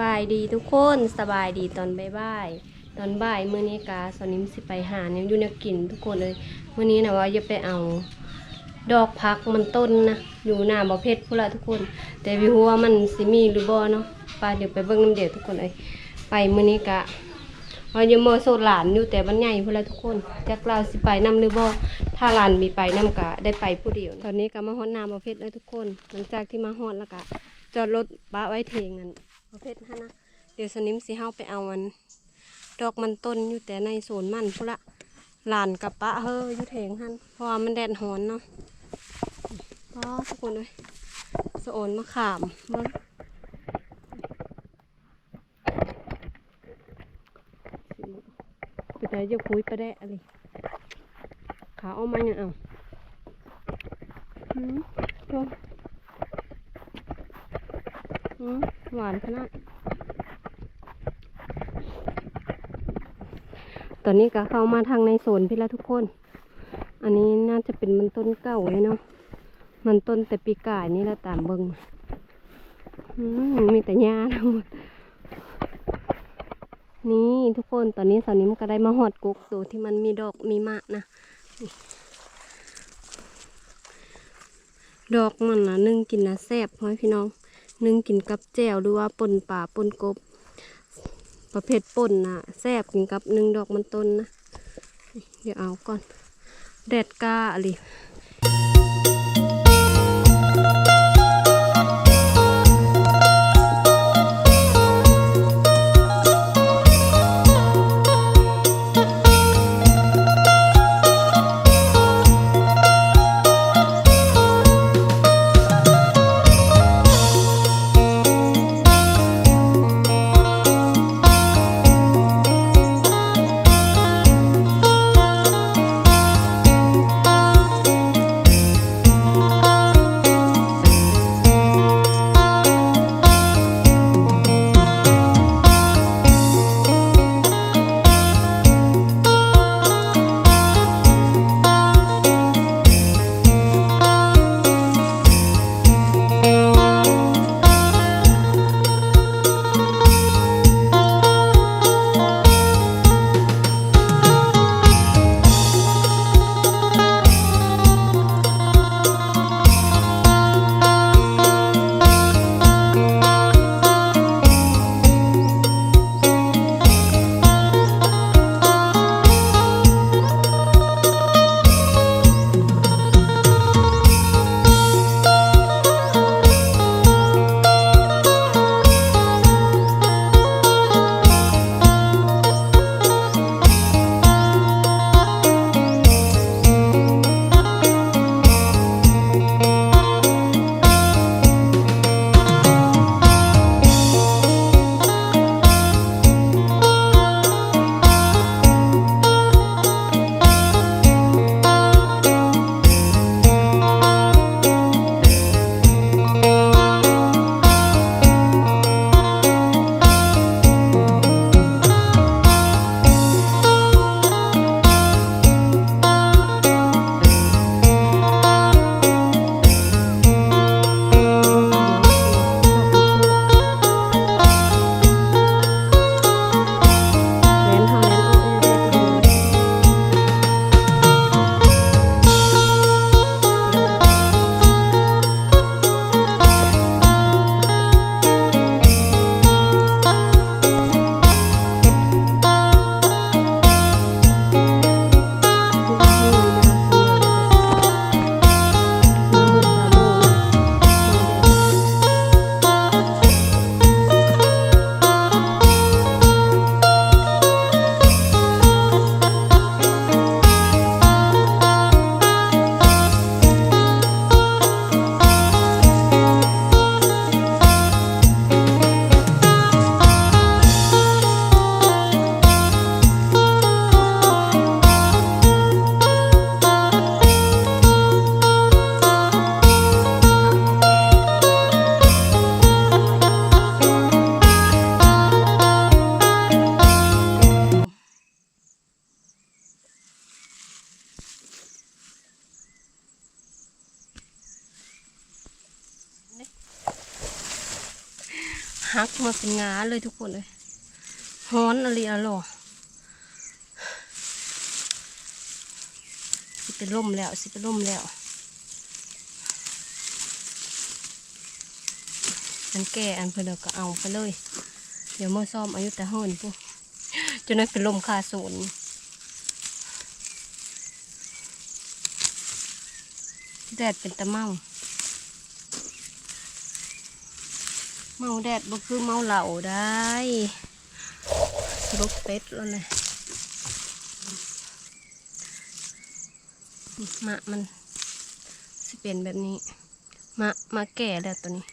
บายดีทุกคนสบายดีตอนบ่ายๆตอนบ่ายมื้อนี้กาสนิมสิไปหาเนี่ยอยู่แนวกินทุกคนเลยมื้อนี้นะว่าจะไปเอาดอกพักมันต้นนะอยู่หน้าบ่อเพชรพุ่นละทุกคน แต่วิวว่ามันสิมีหรือบ่เนาะไปเดี๋ยวไปเบิ่งน้ำเดียวทุกคนเลยไปมื้อนี้กะว่าจะมาโซดหลานอยู่แต่มันใหญ่พุ่นละทุกคนจักเราสิไปนํหรือบ่ถ้าหลานมีไปนํกะได้ไปผู้เดียว ตอนนี้ก็มาฮอดหน้าบ่อเพชรแล้วทุกคน หลังจากที่มาฮอดแล้วก็จอดรถปะไว้เทงกัน บ่อเพชรฮะนะเดี๋ยวสนิมสิเฮาไปเอามัน ดอกมันต้นอยู่แต่ในโซนมันพุ่นละหลานกับปะเฮ้ออยู่เทงหันเพราะว่ามันแดดร้อนเนาะอ๋อทุกคนเลยสโอนมะขามมันไปไหนจะคุยไปได้อะไรขาเอามาอย่างเอาหืมชมหืม หวานขนาดตอนนี้ก็เข้ามาทางในโซนพี่แล้วทุกคน อันนี้น่าจะเป็นมันต้นเก่าเลยเนาะ มันต้นแต่ปีกายนี่แหละตามเบิงมีแต่หญ้าทั้งหมดนี่ทุกคนตอนนี้สาวนิ้มก็ได้มาหอดกุกตัวที่มันมีดอกมีมะนะ ดอกมันนะนึ่งกินนะแซ่บพ่อพี่น้อง นึ่งกินกับแจ่วหรือว่าป่นป่าป่นกบ ประเภทป่นนะแซ่บกินกับนึ่งดอกมันต้นนะ เดี๋ยวเอาก่อน แดดกล้าอะไร ฮักมาเป็นงาเลยทุกคนเลยฮ้อนอะไรอะหรอสิเป็นล่มแล้ว สิเป็นล่มแล้ว อันแก่อันเพนเดก็เอาไปเลย เดี๋ยวเมื่อซ่อมอายุแต่ห้อนปุ๊จนนั้นเป็นลมคาศูนย์แดดเป็นตะเมา เมาแดดบ่คือเมาเหล่าได้รกเป็ดแล้วเลยมะมันสิเป็นแบบนี้ มะมาแก่แล้วตัวนี้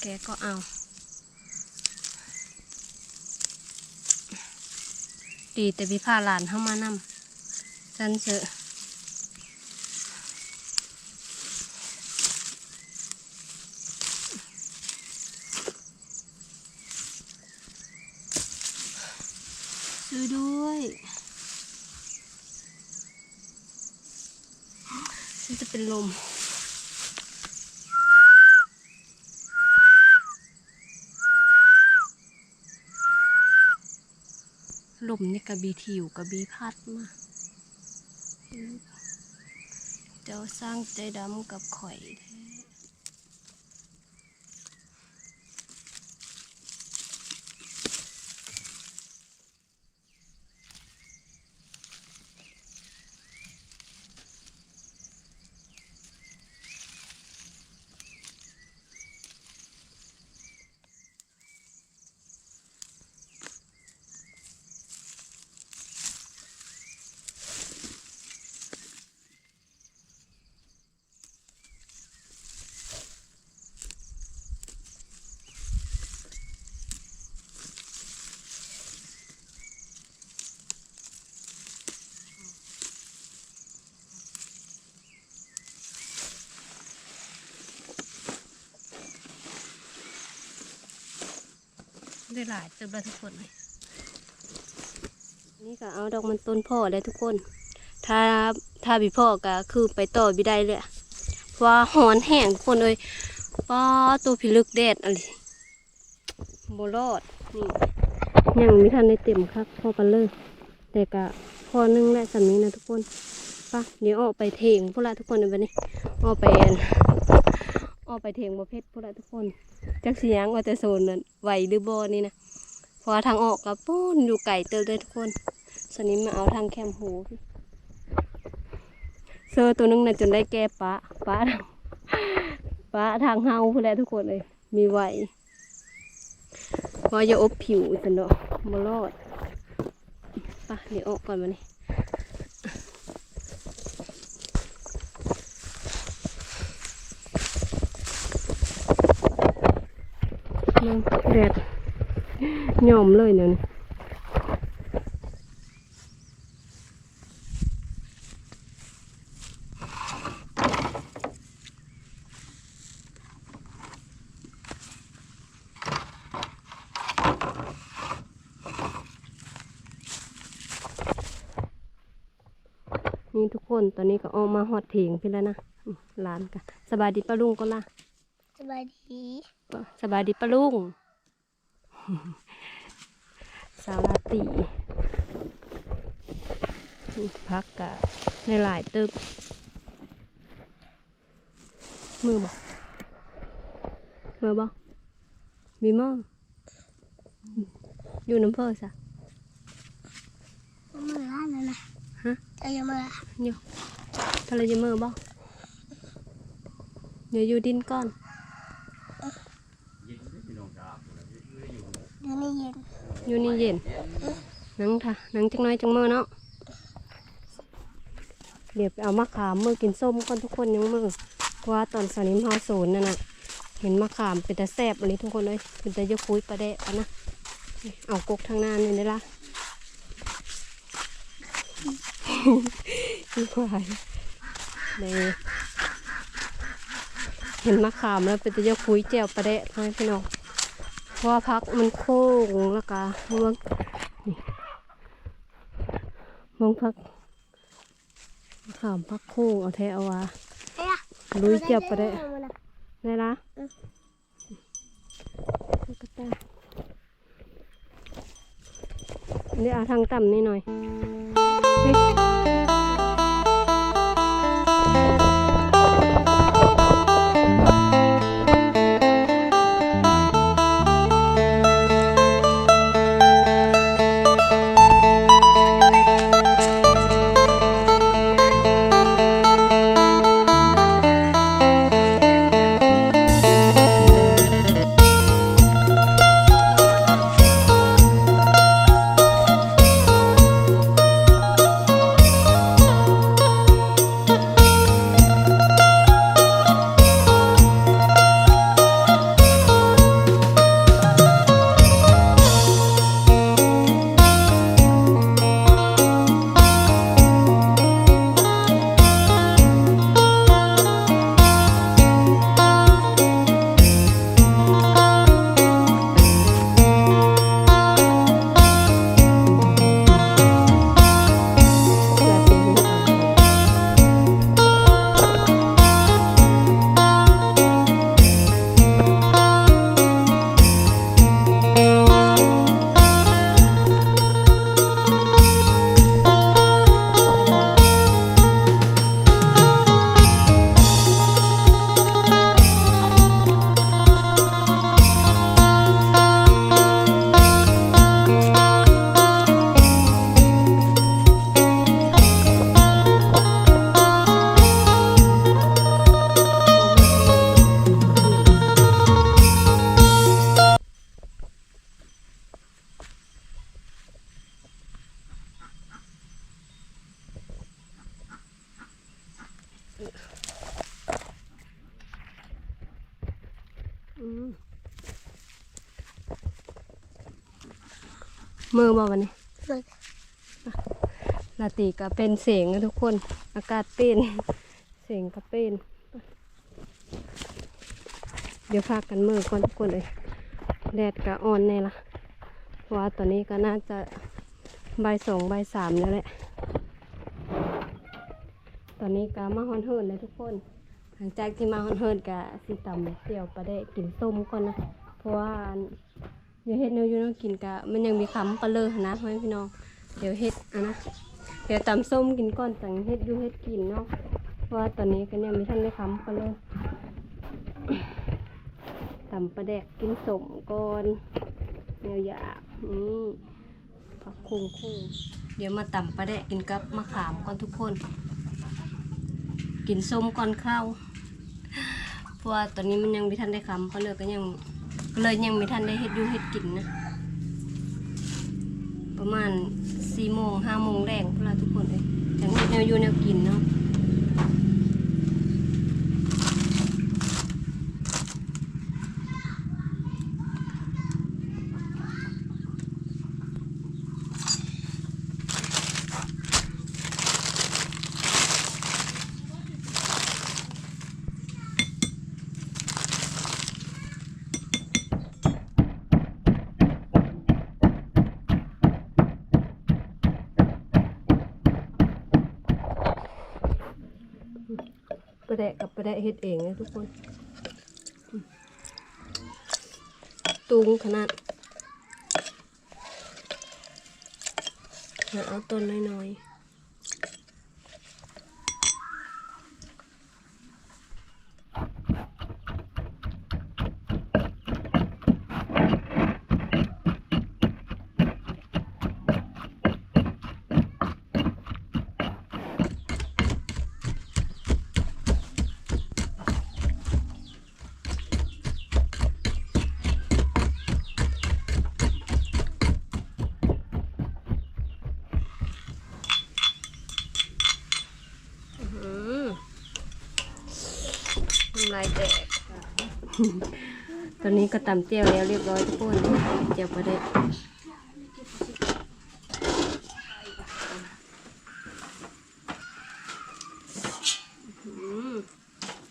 แกก็เอา ดีแต่วิพาหลานเข้ามานำจันเสือด้วยฉันจะเป็น ลม ลมนี่กระบีถิวกระบีพัดมาเจ้าสร้างใจดำกับข่อยแท้ ได้หลายเติมแล้วทุกคนเลยนี่ก็เอาดอกมันต้นพ่อเลยทุกคน ถ้าถ้าบีพ่อก็คือไปต่อบีได้เลยเพราะว่าหอนแห้งทุกคนเลยป้าตัวพิลึกแดดอะไรโบรอดนี่ยังไม่ทันได้เต็มครับพ่อกันเลยแต่ก็พอนึ่งแหละสำนี้นะทุกคนป่ะเดี๋ยวออกไปเทงพวกละทุกคนในวันนี้ออกไปออกไปเทงบ่เพชรพวกละทุกคน จักเสียงว่าแต่โซนนั้นไหวหรือบ่นี่นะพราะว่าทางออกกับปูนอยู่ไก่เติมเลยทุกคนสนนี้มาเอาทางแคมหูเซอร์ตัวนึงน่ะจนได้แก้ปะปะทางปะทางเฮาพวกละทุกคนเลย มีไหวพราะอย่าอบผิวสันเนาะมารอดปะเดี๋ยวออกก่อนมานี่นั่ง แดดยอมเลยเนี่ยนี่นี่ทุกคนตอนนี้ก็ออกมาหอดเถียงพี่แล้วนะอืมหลานกันสบายดีป้าลุงก็ล่ะสบายดีสบายดีป้าลุง สาวลาตีนี่พักกะในหลายตึก มือบอกมือบอกมีมืออยู่น้ำเพอสะเมื่อร้านนั่นนะฮะจะยังเมื่ออยู่ทะเลจะมือบอกเดี๋ยวอยู่ดินก่อน ยวนี้เย็นอยู่นี่เย็นนังท่ะนังจังน้อยจังเมื่อเนาะเดี๋ยวไปเอามะขามมือกินส้มก่อนทุกคนยังมือว่าตอนสนิมเฮาศูนย์นั่นน่ะเห็นมะขามเป็นแต่แซบอันนี้ทุกคนเลยเป็นแต่ยกคุยประแดะนะนี่เอากกทางหน้านี่ได้ละนี่ควายเลยเห็นมะขามแล้วเป็นแต่ยกคุยแจวประแดะให้พี่น้อง เพราะว่าพักมันโค้งแล้วก็เมืองนี่เมืองพักขามพักโค้งเอาแท้เอาว่าเอ้ยลุยเจ็บไปได้เอามานะได้ละตาอันนี้เอาทางต่ำนี่หน่อย มือบ่วันนี้เบิดลาตีก็เป็นเสียงนะทุกคน อากาศเป็นเสียงก็เป็นเดี๋ยวพากันมือก่อนทุกคนเลยแดดก็อ่อนแน่ละเพราะว่าตอนนี้ก็น่าจะบ่ายสองบ่ายสามแล้วแหละ ตอนนี้ก็มาฮอนเฮิร์นเลยทุกคน หลังจากที่มาฮอนเฮิร์นก็สิตำเดี่ยวปลาได้กินส้มก่อนนะ เพราะว่าเดี๋ยวเฮ็ดเนื้ออยู่น้องกินกะมันยังมีคำปลาเลอนะพ่อพี่น้อง เดี๋ยวเฮ็ดอะนะ เดี๋ยวตำส้มกินก่อนจังเฮ็ดอยู่เฮ็ดกินเนาะ เพราะว่าตอนนี้ก็ยังมีท่านได้คำปลาเลยตำปลาแดกกินสมก่อนแนวอยากนี่ผักคุ้งคุ้งเดี๋ยวมาตำปลาแดกกินกับมะขามก่อนทุกคน กินส้มก่อนข้าวเพราะว่าตอนนี้มันยังมีท่านได้คำปลาเลยก็ยัง ก็เลยยังมีท่านได้เฮ็ดอยู่เฮ็ดกินนะ ประมาณสี่โมงห้าโมงแรงพวกเราทุกคนเลยจังแนวอยู่แนวกินเนาะแดะกับประแดะ เฮ็ดเองนะทุกคน ตุงขนาด เอาต้นน้อยๆอื้อหือน้ำลายแตก ตอ นี้ก็ตำเจียวแล้วเรียบร้อยทุกคนเจียวประเดะอื้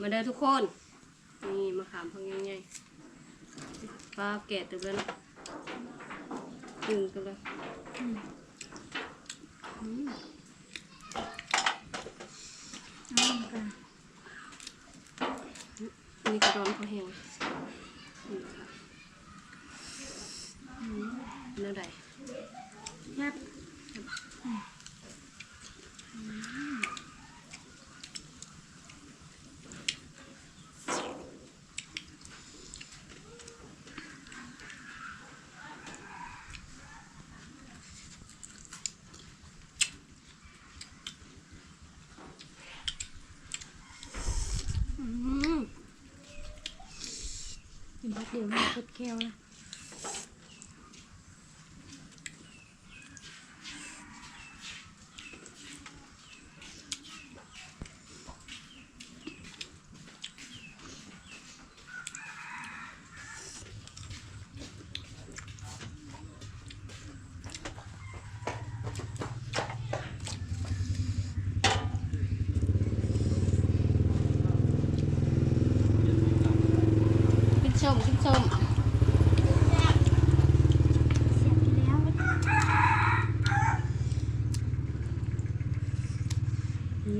มาเด้อทุกคน นี่มะขามพังใหญ่ๆป้าแกะตึกแล้วนะตึงกันเลยนี่กระดอนเขาแห้งนี่ค่ะ อืมกินพัก เดี๋ยวมันคดแก้วนะกินส้มกินส้ม เสียบ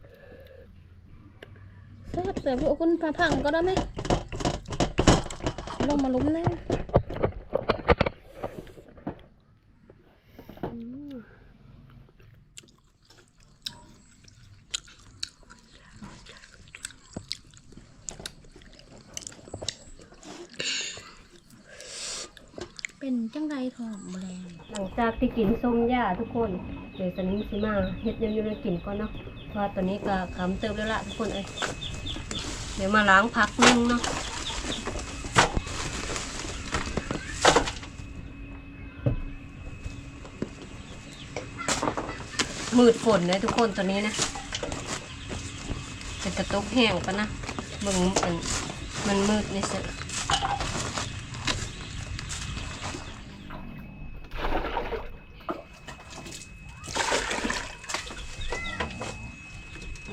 เยอะบ่ของเขานะเยอะปะล่ะบินได้นะวันน้อยจ้ะไม่ได้นั้นไม่เคยมาอยู่ตุกไม่ได้ขี้คู่ด้วยบินได้ไหมได้อยู่นะเสิร์ฟเสิร์ฟพวกคุณพาพังก็ได้ไหมลงมาลุ้มแน่เป็นจังไรทองแมลงหลังจากที่กินส้มหญ้าทุกคน เดี๋ยวสนิมสิมาเฮ็ดยังอยู่ในกินก่อนเนาะเพราะว่าตอนนี้ก็คำเติมแล้วละทุกคนเอ้ย เดี๋ยวมาล้างพักนึงเนาะมืดฝนเลยทุกคนตอนนี้นะเป็นกระตุกแห้งปะนะมึงมันมันมืดในเสือ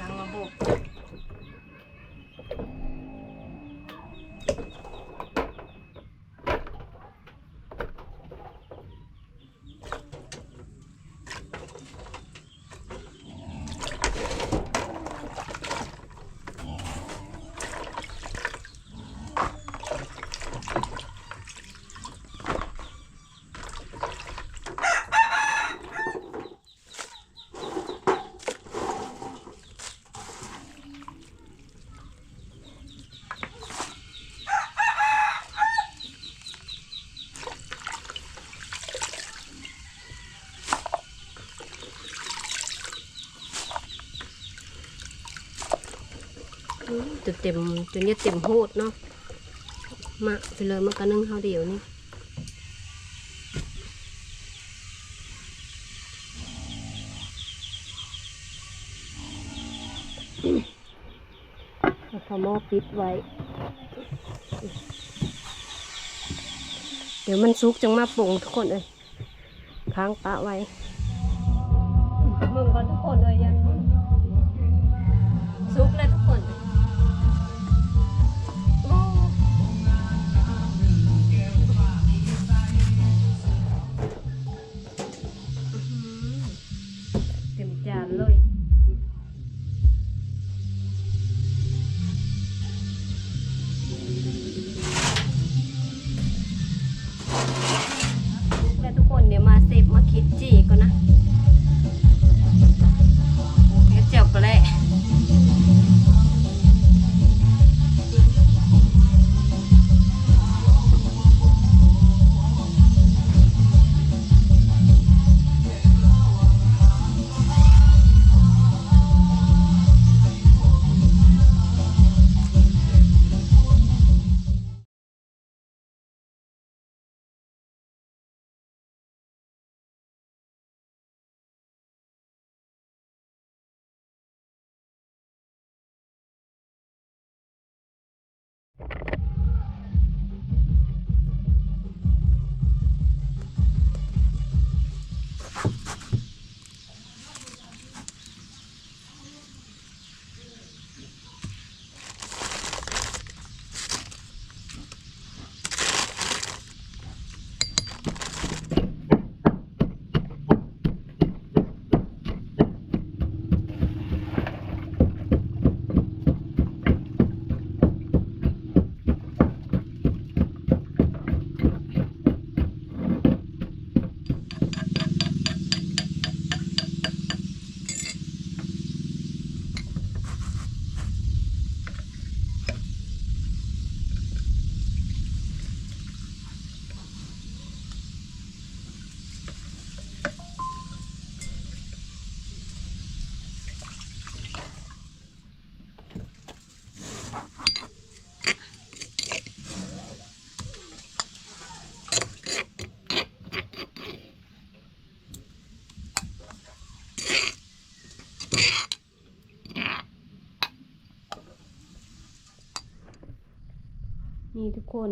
ล้างระบบ จะเต็มจนเนี่ยเต็มโหดเนาะมาไปเลยมันก็นึ่งข้าวเดียวนี่เอาพอหม้อปิดไว้ เดี๋ยวมันซุกจังมาปรุงทุกคนเลยค้างปะไว้ นี่ทุกคน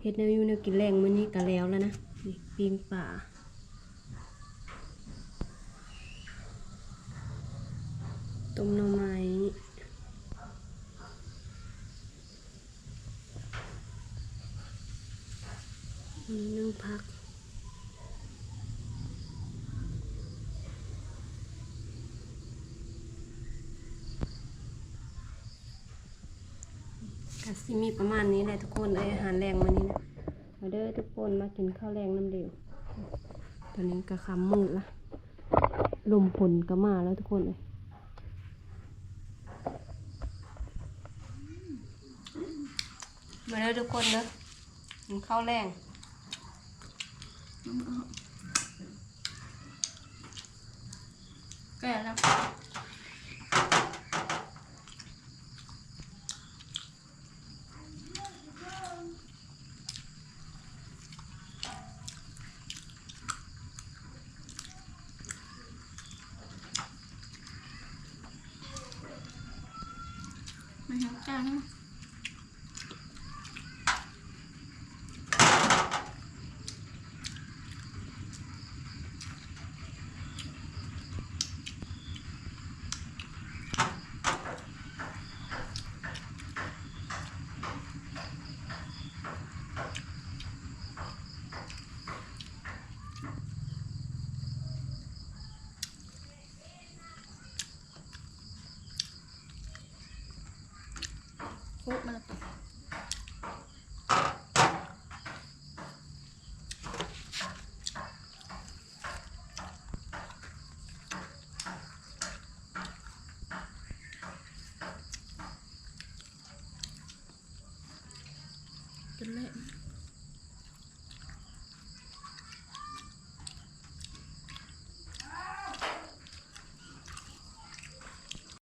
เฮ็ดแนวอยู่แนวกินแรงมื้อนี้กะแล้วแล้วนะนี่ปิงป่าต้มหน่อไม้นึ่งพัก มีประมาณนี้แหละทุกคนเอ้ยอาหารแรงมานี้นะมาเด้อทุกคนมากินข้าวแรงน้ำเดียวตอนนี้ก็คำมืดละลมฝนก็มาแล้วทุกคนเลยมาเด้อทุกคนเด้อกินข้าวแรงแก่แล้ว จนเละ